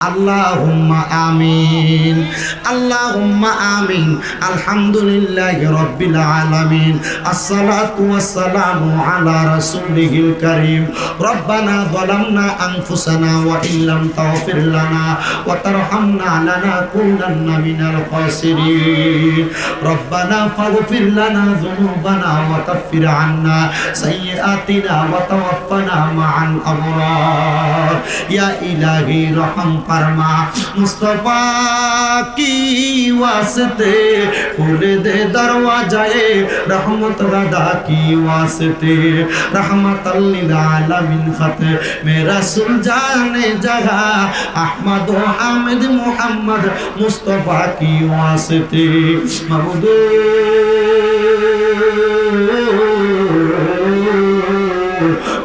আল্লাহুম্মা আমিন। আল্লাহুম্মা আমিন। আলহামদুলিল্লাহি রাব্বিল আলামিন। আসসালাতু ওয়াসসালামু আলা রাসূলিহিল কারীম। রব্বানা যালামনা আনফুসানা ওয়া ইল্লাম তাগফির লানা ওয়া তারহামনা লানাকুনান্না মিনাল খাসিরিন। রব্বানা ফাগফির লানা যুনুবানা ওয়া কাফফির আন্না সাইয়্যাতিনা ওয়া তাওয়াফফানা মা'আল আবরার। ইয়া ইলাহি রহমাত परमा, मुस्तफ़ा की वास्ते, खुल दे दरवाजाए रहमत रदा की वास्ते। रहमत अल्लामिन खत मेरा सुन जाने जगा अहमद हामिद मोहम्मद मुस्तफ़ा की वास्ते। महबूब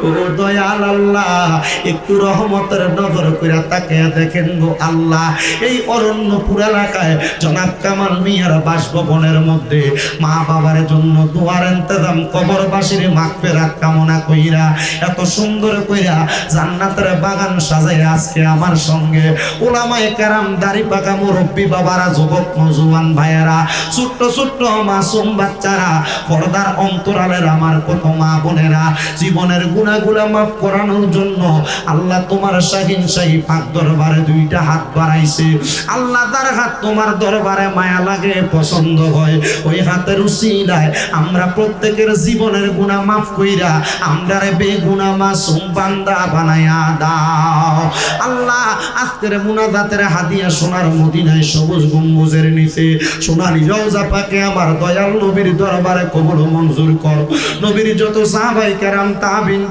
ও দয়াল আল্লাহ, একটু রহমতের নজর করে তাকে দেখেন গো আল্লাহ। এই অরণ্যপুর এলাকায় জনাব কামাল মিয়ার বাসভবনের মধ্যে মা বাবার জন্য দোয়ার এন্তজাম কবরবাসীর মাগফিরাত কামনা কইরা, এত সুন্দর কইরা জান্নাতের বাগান সাজাই আজকে আমার সঙ্গে ওলামায়ে কেরাম দাড়ি পাকা মুরব্বী বাবারা, যুবক নজুয়ান ভাইয়েরা, ছোট্ট ছোট্ট মাসুম বাচ্চারা, পর্দার অন্তরালের আমার কত মা বোনেরা জীবনের গুণাগুলা মাফ করানোর জন্য আল্লাহ তোমার শাহিন শাহী পাক দরবারে দুইটা হাত বাড়াইছে। আল্লাহ তার হাত তোমার দরবারে মায়া লাগে, পছন্দ হয়। ওই হাতের উসিলায় আমরা প্রত্যেকের জীবনের গুণা মাফ কইরা আমরা বে গুণা মাসুম বান্দা বানায়া দাও। আল্লাহ আজকের মুনাজাতের হাদিয়া সোনার মদিনায় সবুজ গম্বুজের নিচে সোনালি রওজা পাকে আমার দয়াল নবীর দরবারে কবুল মঞ্জুর কর। নবীর যত সাহাবাই কেরাম তাবিন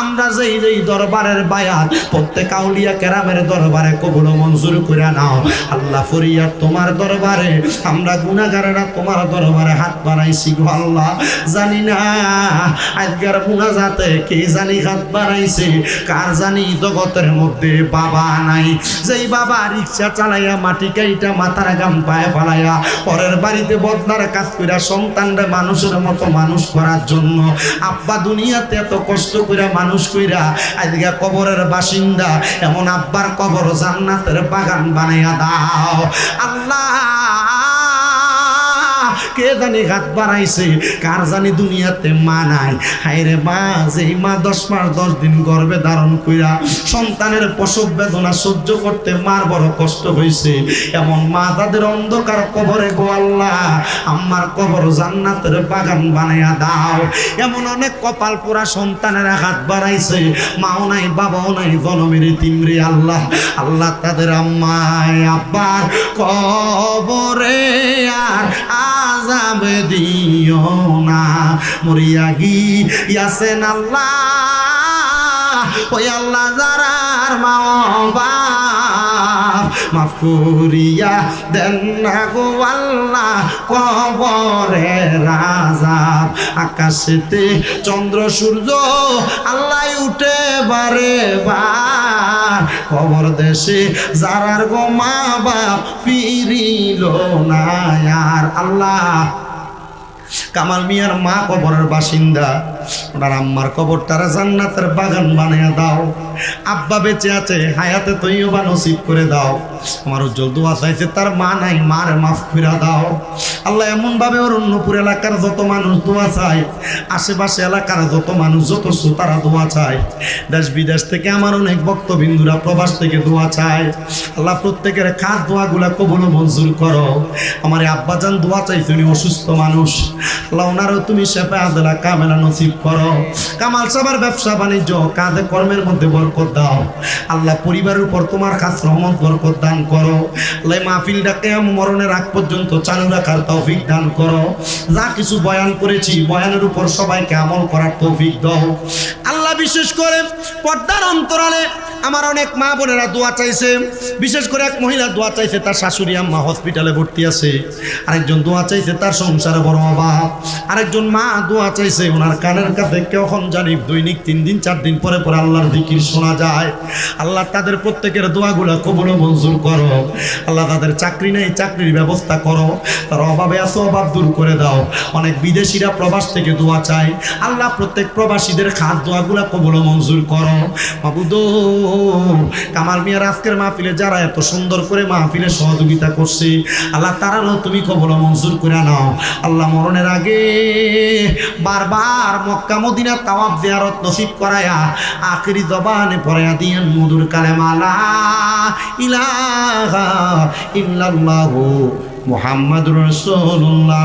আমরা যেই যেই দরবারের বায়াত, প্রত্যেক আউলিয়া কেরামের দরবারে কবুল মঞ্জুর করে নাও। আল্লাহ ফরিয়াদ তোমার দরবারে, আমরা গুনাহগারেরা তোমার দরবারে হাত বাড়াইছি গো আল্লাহ। জানি না আজকের মুনাজাতে কে জানি হাত বাড়াইছে, কার জানি জগতের মধ্যে বাবা নাই। যেই বাবা রিক্সা চালাইয়া মাটি কাইটা মাথার গাম পায়ে ফালাইয়া পরের বাড়িতে বদনার কাজ কইরা সন্তানরা মানুষের মতো মানুষ করার জন্য, আব্বা দুনিয়াতে এত কষ্ট কইরা মানুষ কইরা আজকে কবরের বাসিন্দা এমন আব্বার কবর জান্নাতের বাগান বানাইয়া দাও। আল্লাহ! কে জানি হাত বাড়াইছে? কার জানি দুনিয়াতে মা নাই? হাইরে মা, যেই মা দশ মাস, দশ দিন গর্বে ধারণ কইরা সন্তানের প্রসব বেদনা সহ্য করতে মার বড় কষ্ট হয়েছে এমন মা তাদের অন্ধকার কবরে গো আল্লাহ আমার কবর জান্নাতের বাগান বানাইয়া দাও। এমন অনেক কপাল পোড়া সন্তানের হাত বাড়াইছে। মাও নাই, বাবাও নাই, জনমের তিমরে আল্লাহ। আল্লাহ তাদের আম্মায়, আব্বার কবরে আর আজাব দিও না। মরিয়া গি, ইয়াসেন আল্লাহ। ওই আল্লাহ যারার মা মাফ করিয়া দেন না গো আল্লাহ, কবরে রাজা। আকাশেতে চন্দ্র, সূর্য আল্লাহ উঠে বারে বার কবর দেশে, যারার গো মা বাপ ফিরিল না আর আল্লাহ। কামাল মিয়ার মা কবরের বাসিন্দা। ওনার আম্মার কবর তারা জান্নাতের বাগান বানিয়ে দাও। আব্বা বেঁচে আছে, হায়াতে তৈবা নসিব করে দাও। আমার উজ্জ্বল দোয়া চাইছে, তার মা নাই, মার মাফ ফিরা দাও। আল্লাহ এমন ভাবে অরণ্যপুর এলাকার যত মানুষ দোয়া চায়, আশেপাশে এলাকার যত মানুষ, যত শ্রোতারা দোয়া চায়। দেশ বিদেশ থেকে আমার অনেক ভক্তবিন্দুরা প্রবাস থেকে দোয়া চায়। আল্লাহ প্রত্যেকের খাস দোয়াগুলা কবুল মঞ্জুর করো। আমার আব্বাজান দোয়া চাইছে, উনি অসুস্থ মানুষ। আল্লাহ ওনারও তুমি শেফা আদলা কামেলা নসিব করো। কামাল সাবার ব্যবসা বাণিজ্য কাঁধে কর্মের মধ্যে বরকত দাও। আল্লাহ পরিবারের উপর তোমার কাজ রহমত, বরকত দান করো। আল্লাহ এই মাহফিলটাকে মরণের আগ পর্যন্ত চালু রাখার তৌফিক দান করো। যা কিছু বয়ান করেছি, বয়ানের উপর সবাইকে আমল করার তৌফিক দাও। আল্লাহ বিশেষ করে পর্দার অন্তরালে আমার অনেক মা বোনেরা দোয়া চাইছে। বিশেষ করে এক মহিলা দোয়া চাইছে, তার শাশুড়ি আম্মা হসপিটালে ভর্তি আছে। আরেকজন দোয়া চাইছে, তার সংসারে বড় অভাব। আরেকজন মা দোয়া চাইছে, ওনার কানের কাছে কখন জানি দৈনিক তিন দিন, চার দিন পরে পরে আল্লাহর দিকির শোনা যায়। আল্লাহ তাদের প্রত্যেকের দোয়াগুলো কবল মঞ্জুর করো। আল্লাহ তাদের চাকরি নেই, চাকরির ব্যবস্থা করো। তার অভাবে আছে, অভাব দূর করে দাও। অনেক বিদেশিরা প্রবাস থেকে দোয়া চায়। আল্লাহ প্রত্যেক প্রবাসীদের খাস দোয়াগুলো কবল মঞ্জুর করো। মাবুদ কামাল মিয়ার আজকের মাহফিলে যারা এত সুন্দর করে মাহফিলে সহযোগিতা করছে, আল্লাহ তারাও তুমি কবল মঞ্জুর করে নাও। আল্লাহ মরণের আগে বারবার মক্কা মদিনা তাওয়াব জিয়ারত নসিব করায়া আখেরি জবানে পড়ায়া দিয়েন মধুর কালেমালা ইলাহা ইল্লাল্লাহু মুহাম্মাদুর রাসূলুল্লাহ।